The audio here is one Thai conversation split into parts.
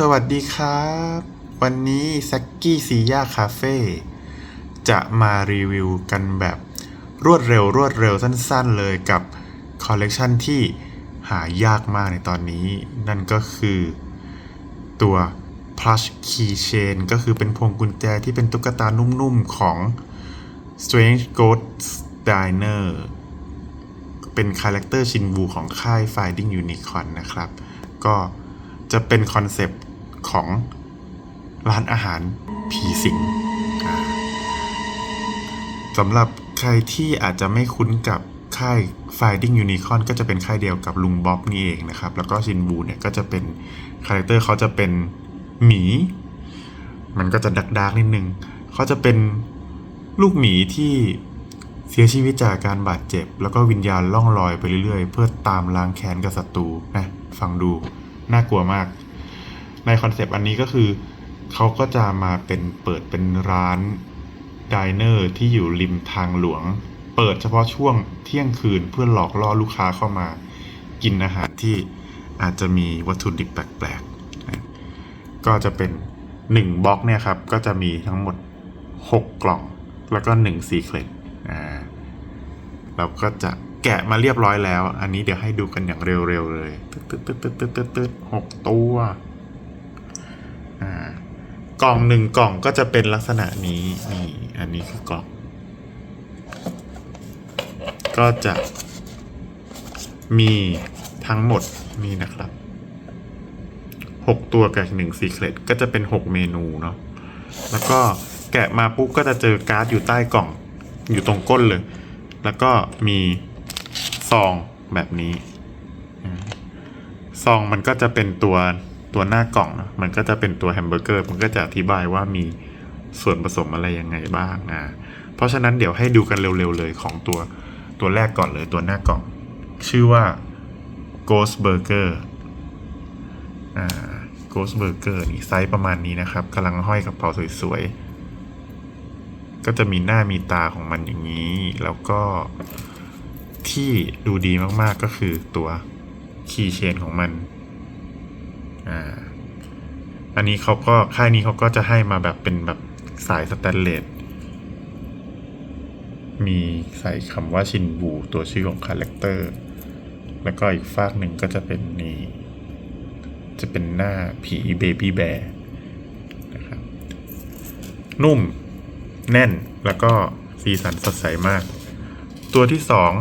สวัสดีครับ วันนี้แซกกี้ซีย่าคาเฟ่จะมารีวิวกันแบบรวดเร็วรวดเร็วสั้นๆเลยกับคอลเลกชันที่หายากมากในตอนนี้ นั่นก็คือตัว plush keychain ก็คือเป็นพวงกุญแจที่เป็นตุ๊กตานุ่มๆของ Strange Ghost Diner เป็นคาแรคเตอร์ชินบูของค่าย Finding Unicorn นะครับ ก็จะเป็นคอนเซปต์ ของร้านอาหารผีสิงสำหรับใครที่อาจจะไม่คุ้นกับค่าย Finding Unicorn ก็จะเป็นค่ายเดียวกับลุงบ๊อบนี่เองนะครับ แล้วก็ชินบูเนี่ยก็จะเป็นคาแรคเตอร์เขาจะเป็นหมี มันก็จะดักดักนิดนึง เขาจะเป็นลูกหมีที่เสียชีวิตจากการบาดเจ็บ แล้วก็วิญญาณล่องลอยไปเรื่อยๆ เพื่อตามล้างแค้นกับศัตรูนะฟังดูน่ากลัวมาก ในคอนเซปต์อันนี้ก็คือเขาก็จะมาเป็นเปิดเป็นร้านดิเนอร์ที่อยู่ริมทางหลวง เปิดเฉพาะช่วงเที่ยงคืนเพื่อหลอกล่อลูกค้าเข้ามา กินอาหารที่อาจจะมีวัตถุดิบแปลกๆ ก็จะเป็น 1บล็อกเนี่ยครับ ก็จะมีทั้งหมด 6 กล่อง แล้วก็1ซีเครตอ่าเราก็จะแกะมาเรียบร้อยแล้ว อันนี้เดี๋ยวให้ดูกันอย่างเร็วๆเลยตึ๊ดตึ๊ดตึ๊ดตึ๊ดตึ๊ดตึ๊ดหกตัว อ่ากล่องหนึ่งกล่องก็จะเป็นลักษณะนี้นี่อันนี้คือกล่อง ก็จะมีทั้งหมดนี่นะครับหกตัวกับหนึ่งซีเครตก็จะเป็นหกเมนูเนาะแล้วก็แกะมาปุ๊บก็จะเจอการ์ดอยู่ใต้กล่องอยู่ตรงก้นเลย แล้วก็มีซองแบบนี้ ซองมันก็จะเป็นตัว ตัวหน้ากล่องมันก็จะเป็นตัวแฮมเบอร์เกอร์มันก็จะอธิบายว่ามีส่วนผสมอะไรยังไงบ้างอ่าเพราะฉะนั้นเดี๋ยวให้ดูกันเร็วๆเลยของตัวตัวแรกก่อนเลยตัวหน้ากล่อง ชื่อว่า Ghost Burger อ่า Ghost Burger นี่ไซส์ประมาณนี้นะครับกำลังห้อยกับเป๋าสวยๆ ก็จะมีหน้ามีตาของมันอย่างนี้ แล้วก็ที่ดูดีมากๆก็คือตัวคีย์เชนของมัน อ่าอันนี้เขาก็ค่ายนี้เขาก็จะให้มาแบบเป็นแบบสายสแตนเลสมีใส่คำว่าชินบูตัวชื่อของคาแรคเตอร์แล้วก็อีกฝากหนึ่งก็จะเป็นนี่จะเป็นหน้าผีเบบี้แบร์นะครับนุ่มแน่นแล้วก็สีสันสดใสมาก ตัวที่สอง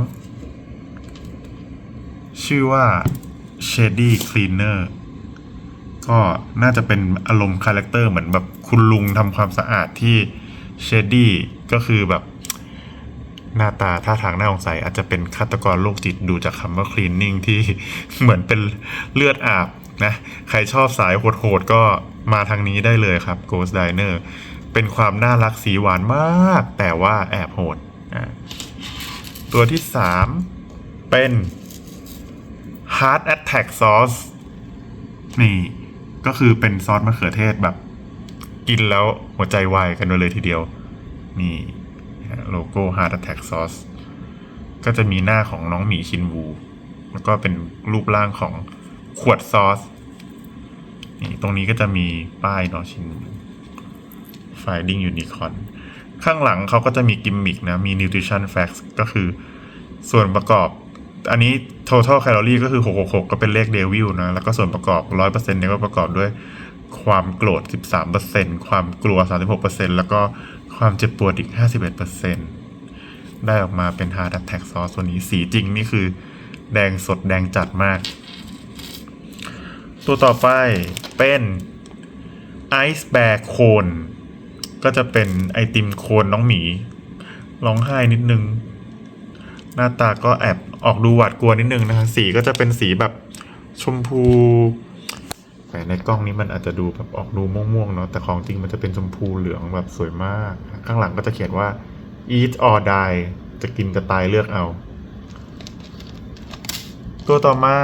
ชื่อว่า Shady Cleaner ก็น่าจะเป็นอารมณ์คาแรคเตอร์เหมือนแบบคุณลุงทำความสะอาดที่ Shady ก็คือแบบหน้าตาท่าทางน่าสงสัยอาจจะเป็นฆาตกรโรคจิตดูจากคำว่า cleaning ที่เหมือนเป็นเลือดอาบนะ ใครชอบสายโหดๆก็มาทางนี้ได้เลยครับ Ghost Diner เป็นความน่ารักสีหวานมาก แต่ว่าแอบโหด ตัวที่สามเป็น Heart Attack Sauce นี่ ก็คือเป็นซอสมะเขือเทศแบบ กินแล้วหัวใจวายกันเลยทีเดียว นี่โลโก้ Heart Attack Sauce ก็จะมีหน้าของน้องหมีชินวู แล้วก็เป็นรูปร่างของขวดซอส นี่ตรงนี้ก็จะมีป้ายเนาะชินวู Finding Unicorn ข้างหลังเขาก็จะมีกิมมิกนะ มี Nutrition Facts ก็คือส่วนประกอบ อันนี้ total calorie ก็คือ 666 ก็เป็นเลขเดวิลนะ แล้วก็ส่วนประกอบ 100%เนี่ยก็ประกอบด้วยความโกรธ 13%ความกลัว 36%แล้วก็ความเจ็บปวดอีก 51%ได้ออกมาเป็น Hard Attack Sauce ตัวนี้สีจริงนี่คือแดงสดแดงจัดมาก ตัวต่อไปเป็น Ice Bear Cone ก็จะเป็นไอติมโคนน้องหมีร้องไห้นิดนึง หน้าตาก็แอบ ออกดูหวาดกลัวนิดนึงนะคะสีก็จะเป็นสีแบบชมพูแต่ในกล้องนี้มันอาจจะดูแบบออกดูม่วงๆเนาะแต่ของจริงมันจะเป็นชมพูเหลืองแบบสวยมาก ข้างหลังก็จะเขียนว่า eat or die จะกินจะตายเลือกเอา ตัวต่อมา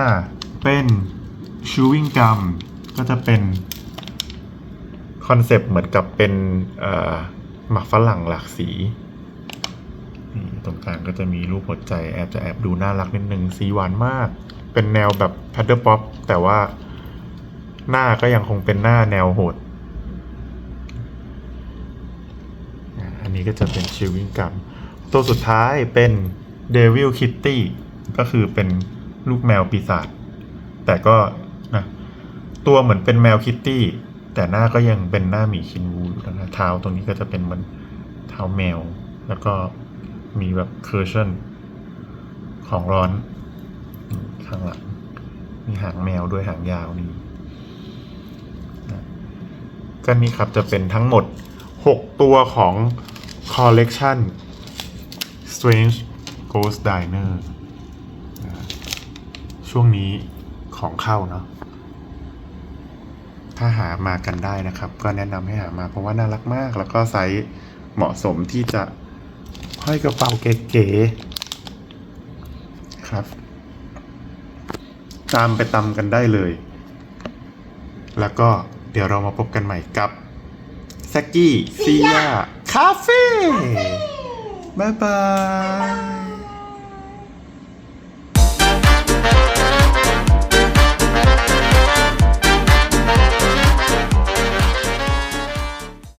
เป็น chewing gum ก็จะเป็นคอนเซปต์เหมือนกับเป็นหมักฝรั่งหลากสี นี่ตรงกลางก็จะมีรูปหัวใจแอบจะแอบดูน่ารักนิดนึงสีหวานมาก เป็นแนวแบบแพดเดิลป๊อปแต่ว่าหน้าก็ยังคงเป็นหน้าแนวโหด อันนี้ก็จะเป็นชิลวิงกัมตัวสุดท้ายเป็นเดวิลคิตตี้ก็คือเป็นลูกแมวปีศาจแต่ก็นะตัวเหมือนเป็นแมวคิตตี้แต่หน้าก็ยังเป็นหน้าหมีคินวูอยู่นะเท้าตรงนี้ก็จะเป็นเหมือนเท้าแมว แล้วก็ มีแบบเคอร์ชั่นของร้อน ข้างหลัง มีหางแมวด้วยหางยาวนี่ก็นี่ครับจะเป็นทั้งหมด 6 ตัวของ Collection Strange Ghost Diner ช่วงนี้ของเข้าเนาะถ้าหามากันได้นะครับ ก็แนะนำให้หามาเพราะว่าน่ารักมาก แล้วก็ไซส์เหมาะสมที่จะ ห้อยกระเป๋าเก๋ๆครับ ตามไปตำกันได้เลย แล้วก็เดี๋ยวเรามาพบกันใหม่กับแซกกี้ซียาคาเฟ่บ๊ายบาย